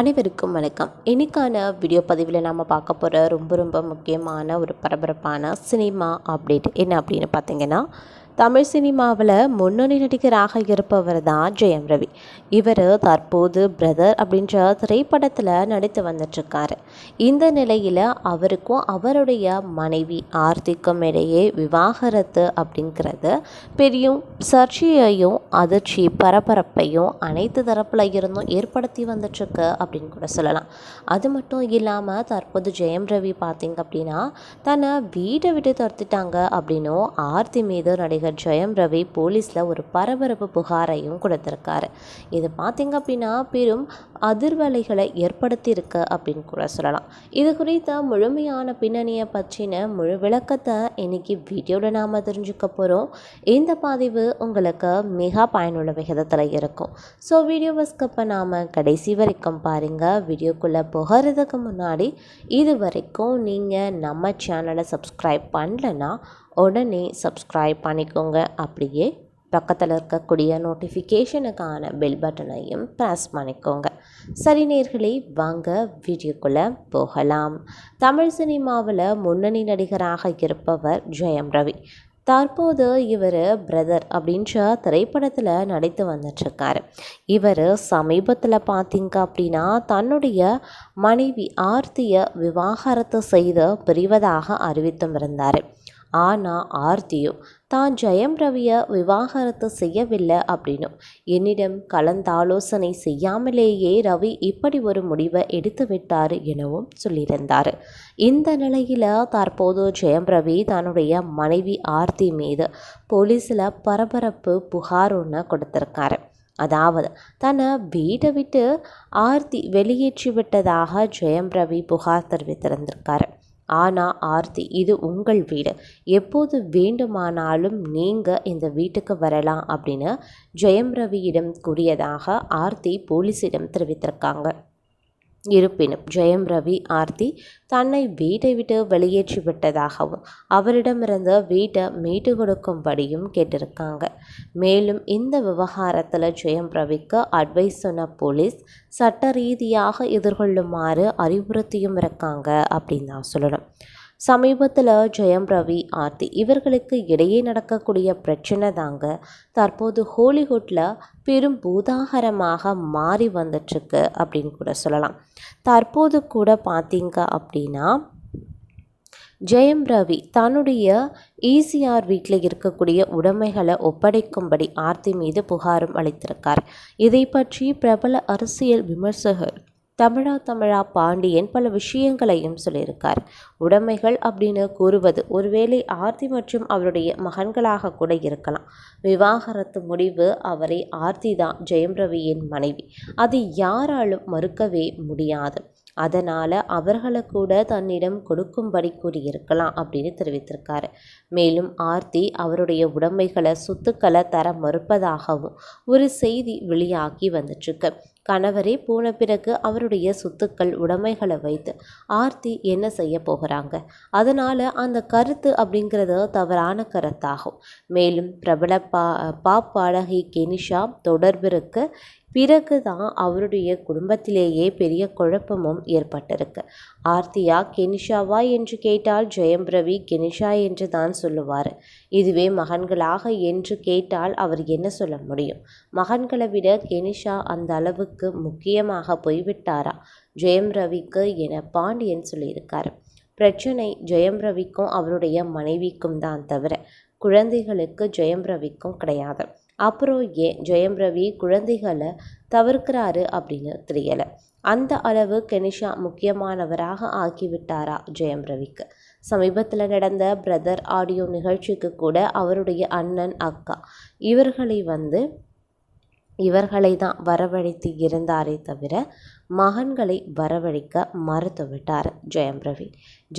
அனைவருக்கும் வணக்கம். இன்றைக்கான வீடியோ பதிவில் நாம் பார்க்க போகிற ரொம்ப ரொம்ப முக்கியமான ஒரு பரபரப்பான சினிமா அப்டேட் என்ன அப்படின்னு பார்த்தீங்கன்னா தமிழ் சினிமாவில் முன்னணி நடிகராக இருப்பவர் தான் ஜெயம் ரவி. இவர் தற்போது பிரதர் அப்படின்ற திரைப்படத்தில் நடித்து வந்துட்டுருக்காரு. இந்த நிலையில் அவருக்கும் அவருடைய மனைவி ஆர்த்திக்கும் இடையே விவாகரத்து அப்படிங்கிறது பெரிய சர்ச்சையையும் அதிர்ச்சி பரபரப்பையும் அனைத்து தரப்பில் இருந்தும் ஏற்படுத்தி வந்துட்டுருக்கு அப்படின்னு கூட சொல்லலாம். அது மட்டும் இல்லாமல் தற்போது ஜெயம் ரவி பார்த்திங்க அப்படின்னா தன்னை வீட்டை விட்டு துரத்திட்டாங்க அப்படின்னும் ஆர்த்தி மீது நடிகர் ஜெயம் ரவி போலீஸில் ஒரு பரபரப்பு புகாரையும் கொடுத்துருக்காரு. இது பார்த்திங்க அப்படின்னா பெரும் அதிர்வலைகளை ஏற்படுத்தியிருக்கு அப்படின்னு கூட சொல்லலாம். இது குறித்த முழுமையான பின்னணியை பற்றின முழு விளக்கத்தை இன்னைக்கு வீடியோவில் நாம் தெரிஞ்சுக்க போகிறோம் இந்த பதிவு உங்களுக்கு மிக பயனுள்ள விகிதத்தில் இருக்கும். ஸோ வீடியோவை ஸ்கப்பை நாம் கடைசி வரைக்கும் பாருங்கள் வீடியோக்குள்ளே போகிறதுக்கு முன்னாடி இது வரைக்கும் நீங்கள் நம்ம சேனலை சப்ஸ்கிரைப் பண்ணலன்னா உடனே சப்ஸ்கிரைப் பண்ணிக்கோங்க. அப்படியே பக்கத்தில் இருக்கக்கூடிய நோட்டிஃபிகேஷனுக்கான பெல் பட்டனையும் ப்ரெஸ் பண்ணிக்கோங்க. சரி நேர்களே வாங்க வீடியோக்குள்ளே போகலாம். தமிழ் சினிமாவில் முன்னணி நடிகராக இருப்பவர் ஜெயம் ரவி. தற்போது இவர் பிரதர் அப்படின்ற திரைப்படத்தில் நடித்து வந்துட்டுருக்காரு. இவர் சமீபத்தில் பார்த்தீங்க அப்படின்னா தன்னுடைய மனைவி ஆர்த்தியை விவாகரத்து செய்து பிரிவதாக அறிவித்தும் இருந்தார். ஆனால் ஆர்த்தியோ தான் ஜெயம் ரவியை விவாகரத்து செய்யவில்லை அப்படின்னும் என்னிடம் கலந்தாலோசனை செய்யாமலேயே ரவி இப்படி ஒரு முடிவை எடுத்து விட்டார் எனவும் சொல்லியிருந்தார். இந்த நிலையில் தற்போது ஜெயம் ரவி தன்னுடைய மனைவி ஆர்த்தி மீது போலீஸில் பரபரப்பு புகார் ஒன்று கொடுத்துருக்காரு. அதாவது தன்னை வீட்டை விட்டு ஆர்த்தி வெளியேற்றி விட்டதாக ஜெயம் ரவி புகார் தெரிவித்திருந்திருக்காரு. ஆனால் ஆர்த்தி இது உங்கள் வீடு. எப்போது வேண்டுமானாலும் நீங்கள் இந்த வீட்டுக்கு வரலாம் அப்படின்னு ஜெயம் ரவியிடம் கூறியதாக ஆர்த்தி போலீஸிடம் தெரிவித்திருக்காங்க. இருப்பினும் ஜெயம் ரவி ஆர்த்தி தன்னை வீட்டை விட்டு வெளியேற்றி விட்டதாகவும் அவரிடமிருந்து வீட்டை மீட்டு கொடுக்கும்படியும் கேட்டிருக்காங்க. மேலும் இந்த விவகாரத்தில் ஜெயம் ரவிக்கு அட்வைஸ் சொன்ன போலீஸ் சட்ட ரீதியாக எதிர்கொள்ளுமாறு அறிவுறுத்தியும் இருக்காங்க அப்படின்னு தான் சொல்லணும். சமீபத்தில் ஜெயம் ரவி ஆர்த்தி இவர்களுக்கு இடையே நடக்கக்கூடிய பிரச்சனை தாங்க தற்போது ஹோலிவுட்டில் பெரும் பூதாகரமாக மாறி வந்துட்டுருக்கு அப்படின்னு கூட சொல்லலாம். தற்போது கூட பார்த்தீங்க அப்படின்னா ஜெயம் ரவி தன்னுடைய ஈசிஆர் வீட்டில் இருக்கக்கூடிய உடைமைகளை ஒப்படைக்கும்படி ஆர்த்தி மீது புகாரும் அளித்திருக்கார். இதை பற்றி பிரபல அரசியல் விமர்சகர் தமிழா தமிழா பாண்டியன் பல விஷயங்களையும் சொல்லியிருக்கார். உடைமைகள் அப்படின்னு கூறுவது ஒருவேளை ஆர்த்தி மற்றும் அவருடைய மகன்களாக கூட இருக்கலாம். விவாகரத்து முடிவு அவரை ஆர்த்தி தான் ஜெயம் ரவியின் மனைவி. அது யாராலும் மறுக்கவே முடியாது. அதனால் அவர்களை கூட தன்னிடம் கொடுக்கும்படி கூறியிருக்கலாம் அப்படின்னு தெரிவித்திருக்காரு. மேலும் ஆர்த்தி அவருடைய உடைமைகளை சொத்துக்களை தர மறுப்பதாகவும் ஒரு செய்தி வெளியாகி வந்துட்டுருக்கு. கணவரே போன பிறகு அவருடைய சொத்துக்கள் உடைமைகளை வைத்து ஆர்த்தி என்ன செய்ய போகிறாங்க? அதனால் அந்த கருத்து அப்படிங்கிறது தவறான கருத்தாகும். மேலும் பிரபல பா பாப்பாடகி கெனிஷா தொடர்பிற்கு பிறகு தான் அவருடைய குடும்பத்திலேயே பெரிய குழப்பமும் ஏற்பட்டிருக்கு. ஆர்த்தியா கெனிஷாவா என்று கேட்டால் ஜெயம் ரவி கெனிஷா என்று தான் சொல்லுவார். இதுவே மகன்களாக என்று கேட்டால் அவர் என்ன சொல்ல முடியும்? மகன்களை விட கெனிஷா அந்த அளவுக்கு முக்கியமாக போய்விட்டாரா? ஜெயம் ரவிக்கு என பாண்டியன் சொல்லியிருக்காரு. பிரச்சனை ஜெயம் ரவிக்கும் அவருடைய மனைவிக்கும் தான் தவிர குழந்தைகளுக்கு ஜெயம் ரவிக்கும் கிடையாது. அப்புறம் ஏன் ஜெயம் ரவி குழந்தைகளை தவிர்க்கிறாரு அப்படின்னு தெரியலை. அந்த அளவு கெனிஷா முக்கியமானவராக ஆக்கிவிட்டாரா ஜெயம் ரவிக்கு. சமீபத்தில் நடந்த பிரதர் ஆடியோ நிகழ்ச்சிக்கு கூட அவருடைய அண்ணன் அக்கா இவர்களை வந்து இவர்களை தான் வரவழைத்து இருந்தாரே தவிர மகன்களை வரவழைக்க மறுத்துவிட்டார் ஜெயம் ரவி.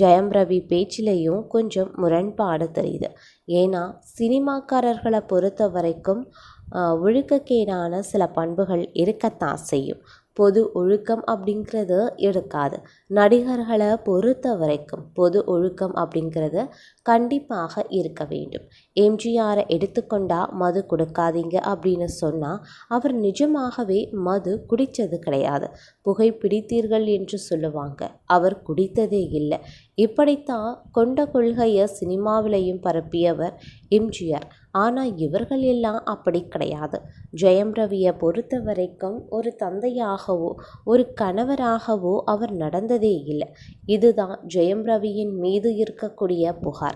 ஜெயம் ரவி பேச்சிலையும் கொஞ்சம் முரண்பாடு தெரியுது. ஏன்னா சினிமாக்காரர்களை பொறுத்த வரைக்கும் ஒழுக்கக்கேடான சில பண்புகள் இருக்கத்தான் செய்யும். பொது ஒழுக்கம் அப்படிங்கிறது இருக்காது நடிகர்களை பொறுத்த வரைக்கும் பொது ஒழுக்கம் அப்படிங்கிறது கண்டிப்பாக இருக்க வேண்டும். எம்ஜிஆரை எடுத்துக்கொண்டா மது கொடுக்காதீங்க அப்படின்னு சொன்னால் அவர் நிஜமாகவே மது குடித்தது கிடையாது. புகை பிடித்தீர்கள் என்று சொல்லுவாங்க. அவர் குடித்ததே இல்லை. இப்படித்தான் கொண்ட கொள்கையை சினிமாவிலையும் பரப்பியவர் எம்ஜிஆர் ஆனால் இவர்கள் எல்லாம் அப்படி கிடையாது. ஜெயம் ரவியை பொறுத்த வரைக்கும் ஒரு தந்தையாகவோ ஒரு கணவராகவோ அவர் நடந்ததே இல்லை. இதுதான் ஜெயம் ரவியின் மீது இருக்கக்கூடிய புகார்.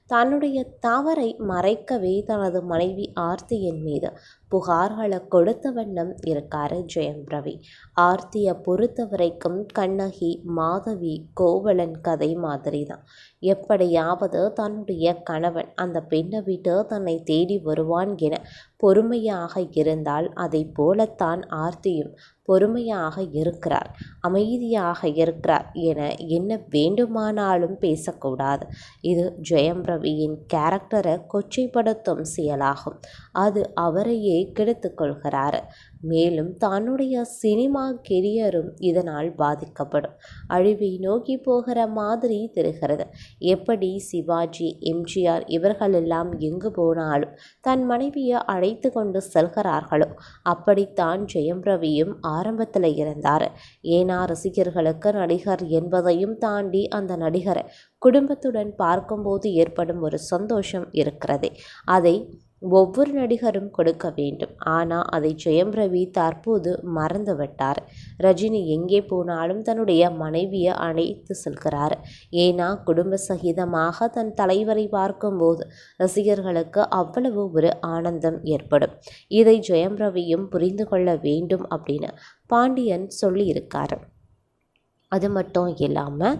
தன்னுடைய தவறை மறைக்கவே தனது மனைவி ஆர்த்தியின் மீது புகார்களை கொடுத்த வண்ணம் இருக்காரு ஜெயம் ரவி. ஆர்த்தியை பொறுத்த வரைக்கும் கண்ணகி மாதவி கோவலன் கதை மாதிரி தான் எப்படியாவது தன்னுடைய கணவன் அந்த பெண்ணை விட்டு தன்னை தேடி வருவான் என பொறுமையாக இருந்தால் அதை போலத்தான் ஆர்த்தியும் பொறுமையாக இருக்கிறார் அமைதியாக இருக்கிறார் என என்ன வேண்டுமானாலும் பேசக்கூடாது. இது ஜெயம் ரவியின் கேரக்டரை கொச்சைப்படுத்தும் செயலாகும். அது அவரையே கெடுத்து கொள்கிறார். மேலும் தன்னுடைய சினிமா கெரியரும் இதனால் பாதிக்கப்படும். அழிவை நோக்கி போகிற மாதிரி தெரிகிறது. எப்படி சிவாஜி எம்ஜிஆர் இவர்களெல்லாம் எங்கு போனாலும் தன் மனைவியை அழைத்து கொண்டு செல்கிறார்களோ அப்படித்தான் ஜெயம் ரவியும் ஆரம்பத்தில் இருந்தார். ஏனா ரசிகர்களுக்கு நடிகர் என்பதையும் தாண்டி அந்த நடிகரை குடும்பத்துடன் பார்க்கும்போது ஏற்படும் ஒரு சந்தோஷம் இருக்கிறது. அதை ஒவ்வொரு நடிகரும் கொடுக்க வேண்டும். ஆனால் அதை ஜெயம் ரவி தற்போது மறந்துவிட்டார் ரஜினி எங்கே போனாலும் தன்னுடைய மனைவியை அழைத்து செல்கிறார். ஏன்னா குடும்ப சகிதமாக தன் தலைவரை பார்க்கும்போது ரசிகர்களுக்கு அவ்வளவு ஒரு ஆனந்தம் ஏற்படும். இதை ஜெயம் ரவியும் புரிந்து கொள்ள வேண்டும் அப்படின்னு பாண்டியன் சொல்லியிருக்காரு. அது மட்டும் இல்லாமல்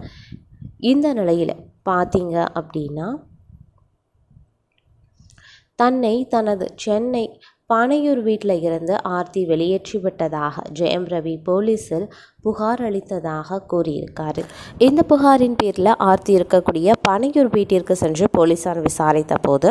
இந்த நிலையில் பார்த்தீங்க அப்படின்னா தன்னை தனது சென்னை பானையூர் வீட்டில் இருந்து ஆர்த்தி வெளியேற்றி விட்டதாக ஜெயம் ரவி போலீஸில் புகார் அளித்ததாக கூறியிருக்காரு. இந்த புகாரின் பேரில் ஆர்த்தி இருக்கக்கூடிய பனையூர் வீட்டிற்கு சென்று போலீசார் விசாரித்த போது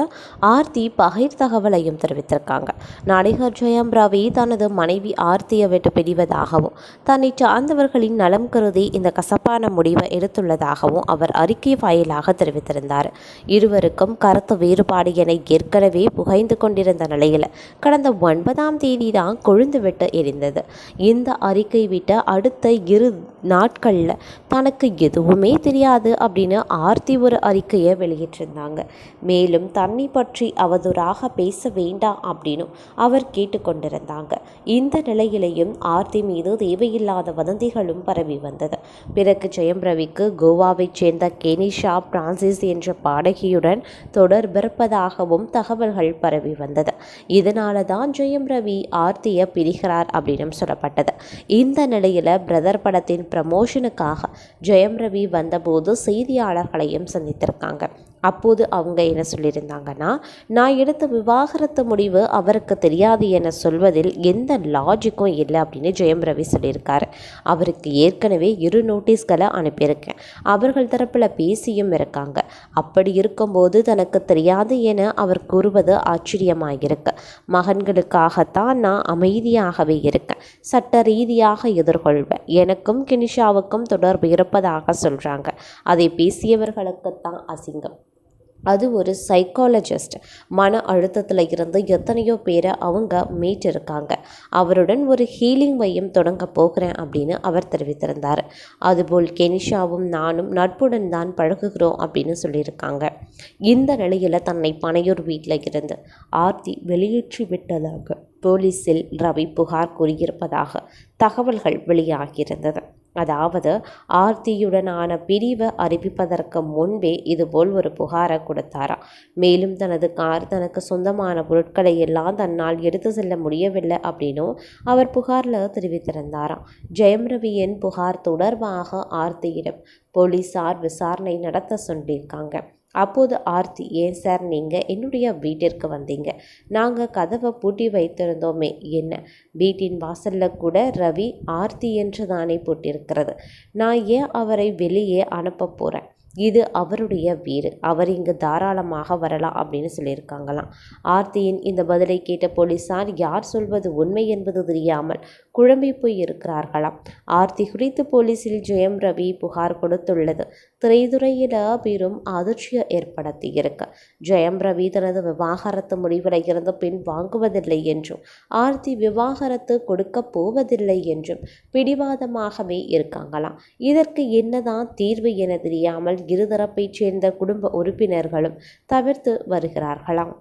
ஆர்த்தி பகிர் தகவலையும் தெரிவித்திருக்காங்க. நடிகர் ஜெயம் ரவி தனது மனைவி ஆர்த்தியை விட்டு பிரிவதாகவும் தன்னை சார்ந்தவர்களின் நலம் கருதி இந்த கசப்பான முடிவை எடுத்துள்ளதாகவும் அவர் அறிக்கை வாயிலாக தெரிவித்திருந்தார். இருவருக்கும் கருத்து வேறுபாடு என ஏற்கனவே புகைந்து கொண்டிருந்த நிலையில் கடந்த ஒன்பதாம் தேதி தான் கொழுந்துவிட்டு எரிந்தது. இந்த அறிக்கை விட்ட அடுத்த இரு நாட்களில் தனக்கு எதுவுமே தெரியாது அப்படின்னு ஆர்த்தி ஒரு அறிக்கையை வெளியிட்டிருந்தாங்க. மேலும் தன்னை பற்றி அவதூறாக பேச வேண்டாம் அப்படின்னு அவர் கேட்டுக்கொண்டிருந்தாங்க. இந்த நிலையிலையும் ஆர்த்தி மீது தேவையில்லாத வதந்திகளும் பரவி வந்தது. பிறகு ஜெயம் ரவிக்கு கோவாவைச் சேர்ந்த கெனிஷா பிரான்சிஸ் என்ற பாடகியுடன் தொடர்பிருப்பதாகவும் தகவல்கள் பரவி வந்தது. இதனால தான் ஜெயம் ரவி ஆர்த்தியை பிரிகிறார் அப்படின்னு சொல்லப்பட்டது. இந்த நிலையில் பிரதர் படத்தின் ப்ரமோஷனுக்காக ஜெயம் ரவி வந்தபோது செய்தியாளர்களையும் சந்தித்திருக்காங்க. அப்போது அவங்க என்ன சொல்லியிருந்தாங்கன்னா நான் எடுத்த விவாகரத்து முடிவு அவருக்கு தெரியாது என சொல்வதில் எந்த லாஜிக்கும் இல்லை அப்படின்னு ஜெயம் ரவி சொல்லியிருக்காரு. அவருக்கு ஏற்கனவே இரு நோட்டீஸ்களை அனுப்பியிருக்கேன். அவர்கள் தரப்பில் பேசியும் இருக்காங்க. அப்படி இருக்கும்போது தனக்கு தெரியாது என அவர் கூறுவது ஆச்சரியமாயிருக்கு. மகன்களுக்காகத்தான் நான் அமைதியாகவே இருக்கேன். சட்ட ரீதியாக எதிர்கொள்வேன். எனக்கும் கினிஷாவுக்கும் தொடர்பு இருப்பதாக சொல்கிறாங்க அதை பேசியவர்களுக்குத்தான் அசிங்கம். அது ஒரு சைக்காலஜிஸ்ட் மன அழுத்தத்தில் இருந்து எத்தனையோ பேரை அவங்க மீட்டிருக்காங்க. அவருடன் ஒரு ஹீலிங் மையம் தொடங்க போகிறேன் அப்படின்னு அவர் தெரிவித்திருந்தார். அதுபோல் கெனிஷாவும் நானும் நட்புடன் தான் பழகுகிறோம் அப்படின்னு சொல்லியிருக்காங்க. இந்த நிலையில் தன்னை பனையூர் வீட்டில் இருந்து ஆர்த்தி வெளியேற்றி விட்டதாக போலீஸில் ரவி புகார் கூறியிருப்பதாக தகவல்கள் வெளியாகியிருந்தது அதாவது ஆர்த்தியுடனான பிரிவை அறிவிப்பதற்கு முன்பே இதுபோல் ஒரு புகாரை கொடுத்தாராம் மேலும் தனது கார் தனக்கு சொந்தமான பொருட்களை எல்லாம் தன்னால் எடுத்து செல்ல முடியவில்லை அப்படின்னும் அவர் புகாரில் தெரிவித்திருந்தாராம் ஜெயம் ரவியின் புகார் தொடர்பாக ஆர்த்தியிடம் போலீசார் விசாரணை நடத்த சொல்லியிருக்காங்க. அப்போது ஆர்த்தி ஏன் சார் நீங்கள் என்னுடைய வீட்டிற்கு வந்தீங்க? நாங்கள் கதவை பூட்டி வைத்திருந்தோமே என்ன? வீட்டின் வாசலில் கூட ரவி ஆர்த்தி என்று தானே போட்டிருக்கிறது நான் ஏன் அவரை வெளியே அனுப்ப போகிறேன் இது அவருடைய வீடு. அவர் இங்கு தாராளமாக வரலாம் அப்படின்னு சொல்லியிருக்காங்களாம். ஆர்த்தியின் இந்த பதிலை கேட்ட போலீசார் யார் சொல்வது உண்மை என்பது தெரியாமல் குழம்பி போய் இருக்கிறார்களாம். ஆர்த்தி குறித்து போலீசில் ஜெயம் ரவி புகார் கொடுத்துள்ளது. திரைத்துறையில் பெரும் அதிர்ச்சியை ஏற்படுத்தி இருக்க. ஜெயம் ரவி தனது விவாகரத்து முடிவில் இருந்து பின் வாங்குவதில்லை என்றும் ஆர்த்தி விவாகரத்து கொடுக்க போவதில்லை என்றும் பிடிவாதமாகவே இருக்காங்களாம். இதற்கு என்னதான் தீர்வு என தெரியாமல் இருதரப்பைச் சேர்ந்த குடும்ப உறுப்பினர்களும் தவிர்த்து வருகிறார்களாம்.